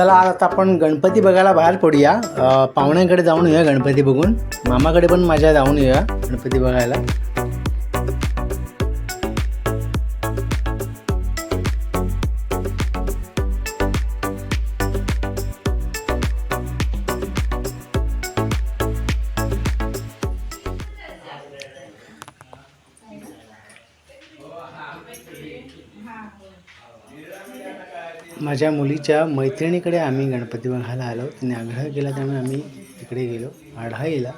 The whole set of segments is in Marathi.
चला आता आपण गणपती बघायला बाहेर पडूया. पाहुण्याकडे पाहुण्यांकडे जाऊन येऊया गणपती बघून. मामाकडे पण माझ्या जाऊन येऊया गणपती बघायला. माझ्या मुलीच्या मैत्रिणीकडे आम्ही गणपती बघायला आलो. तिने आग्रह केला त्यामुळे आम्ही तिकडे गेलो. आढाईला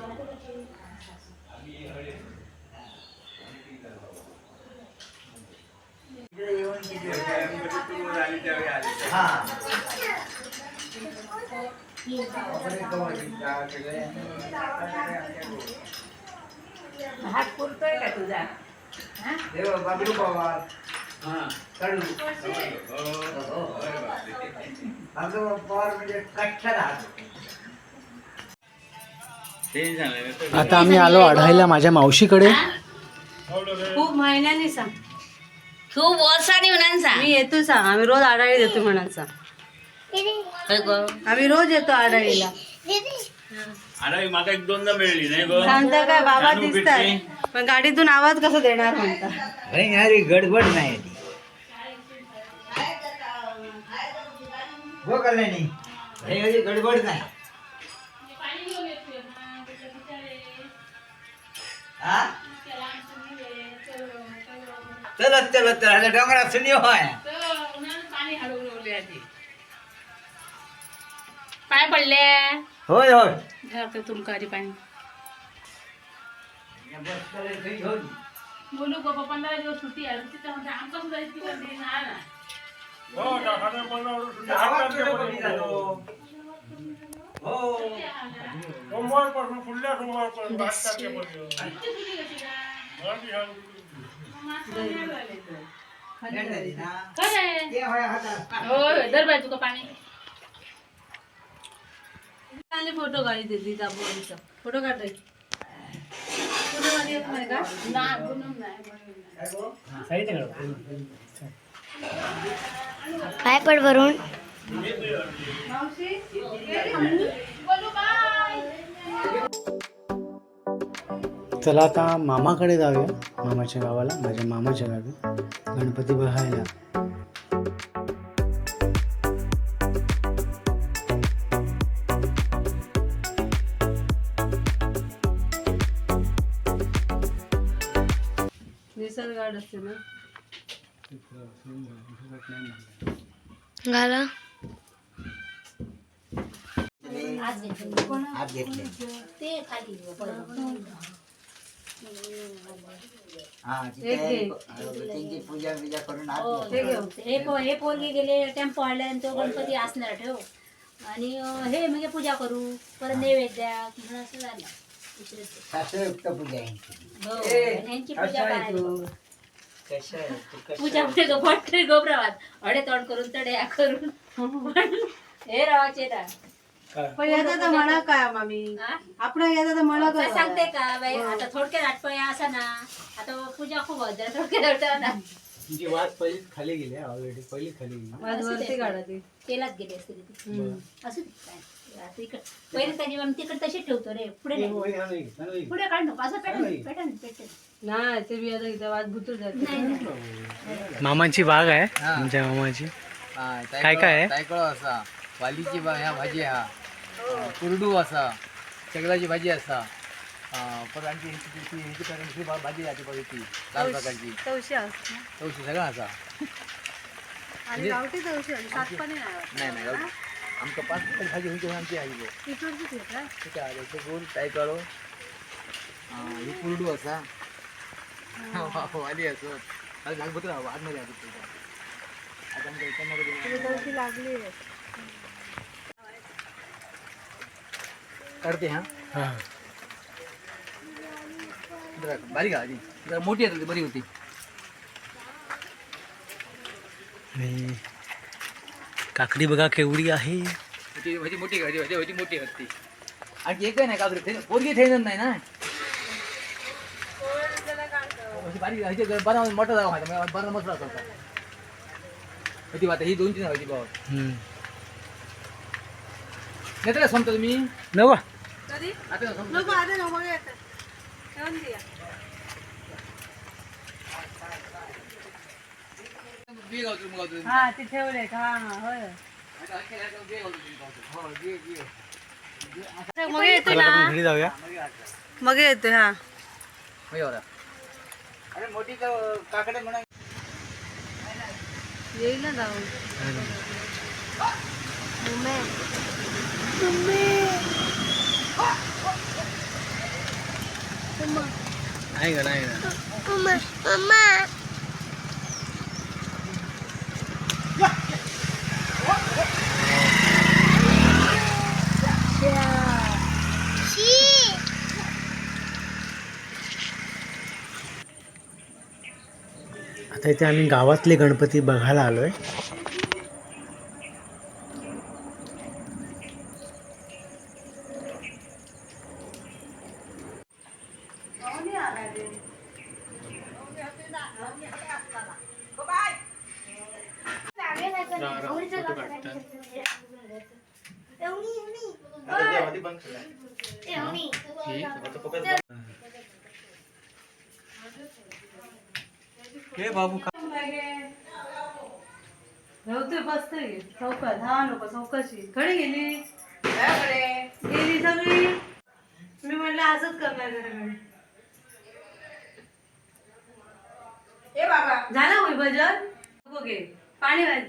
हात पुरतोय का तुझा? आता आम्ही आलो आढाईला माझ्या मावशीकडे. खूप महिन्यानी सांग. खूप वर्षांनी म्हणून सांग. मी येतो सांग. आम्ही रोज आढाळी देतो म्हणून सांग. आम्ही रोज येतो आढाळीला अरे माका एक दोनदा मिळली नाही गो? सांगता काय? बाबा जानू दिसतात पण गाडीतून आवाज कसा देणार म्हणता? गडबड नाही ती हो कल्याणी हे एवढी गडबड नाही हा? चलत चलत चला डोंगरात सुनी होय पाय पडले होय होय तुमका आधी पाणी बस चला, घरी घेऊन. बोलू गो पंधरा दिवस सुट्टी आहे तिथं म्हणजे आमका सुद्धा इतकी गर्दी नाही ना आवाज कुठं कमी झालो? हो भेट झाली ना? खरंय ये होय हातात. होय दर बाय पड भरून चला आता मामाकडे जाऊया मामाच्या गावाला माझ्या मामाच्या गावी. गणपती बघायला. निसर्ग गाड असते ना. घाला पूजा बिजा करून हे पोरगी गेले टेम्पो हाडले आणि तो गणपती असणार ठेव आणि हे म्हणजे पूजा करू परत नैवेद्य म्हणून असं झालं पूजा यांची. हो, पूजा पूजा? म्हणजे गोपट गोप्रवाद अडे तोंड करून तड्या करून. पण हे रावाचे ना पण येतात तर म्हणा काय मामी? हा? आपण येतात तर म्हणा काय काय? सांगते का बाई? आता थोडक्यात आठवया असा ना. आता पूजा खूप होत्या थोडक्यात आठवया ना. तुमची वाद पहिली खाली गेली ऑलरेडी पहिली खाली गेली. काढा ती. तेलात गेली असते ती. असू दे काय? आता इकडे पहिले त्याची मग तिकडे तशीच ठेवतो रे पुढे नाही. पुढे काढ नको असं पेटन पेटन पेटन नाही ते बी आता इथं वाद भुतूर जाते नाही नाही. मामाची बाग आहे तुमच्या मामाची. काय काय आहे? तायकळो असा वालीची बा ह्या भाजी हा. कुरडू असा सगळ्याची भाजी असा. अं, परत आणखी ह्याची- ह्याची ह्याची प्रकारची भा- भाजी जाते बघ ती लाल प्रकारची. तवशी असते तवशी सगळं असा. आणि गावठी तवशी सातपाणी नाही. नाही आमका पाच प्रकारची भाजी होती आमची आई गो. इकडची घेत का? ठीक आहे आलं. ते गोल तायकळो ही कुरडू असा. वाली असो अरे नागभद्र आतमध्ये आधी आता आमच्या इकडनं ती तवशी लागली आहे. काढते हा? हां. बारीक आहे आधी. जरा मोठी आहे बरी होती. काकडी बघा केवढी आहे. होती मोठी मोठी आणखी एक नाही का पोरगी नाही ना? बरा मोठा बरा होता होती आता ही दोन तीन संपता तुम्ही? नवा. आता संपता नको आता नको मग येतं ठेवून द्या बिये गावतो मग गावतो हा ते ठेवले हा हा होय आता अखेर आता बिये गावतो तुम्ही गावतो. हो बिये बिये मग येतो चला ना आपण घरी जाऊया मग येतो हा मग एवढा अरे मोठी का- काकडे म्हणा येईल ना जाऊन आहे का नाही ना आता इथे आम्ही गावातले गणपती बघायला आलोय नव्हते बसतोय चौकात. हा नको चौकाशी. खडी गेली? गेली सगळी? मी म्हणलं असंच करणार घराकडे झालं होई भजन? नको घे. पाणी वाज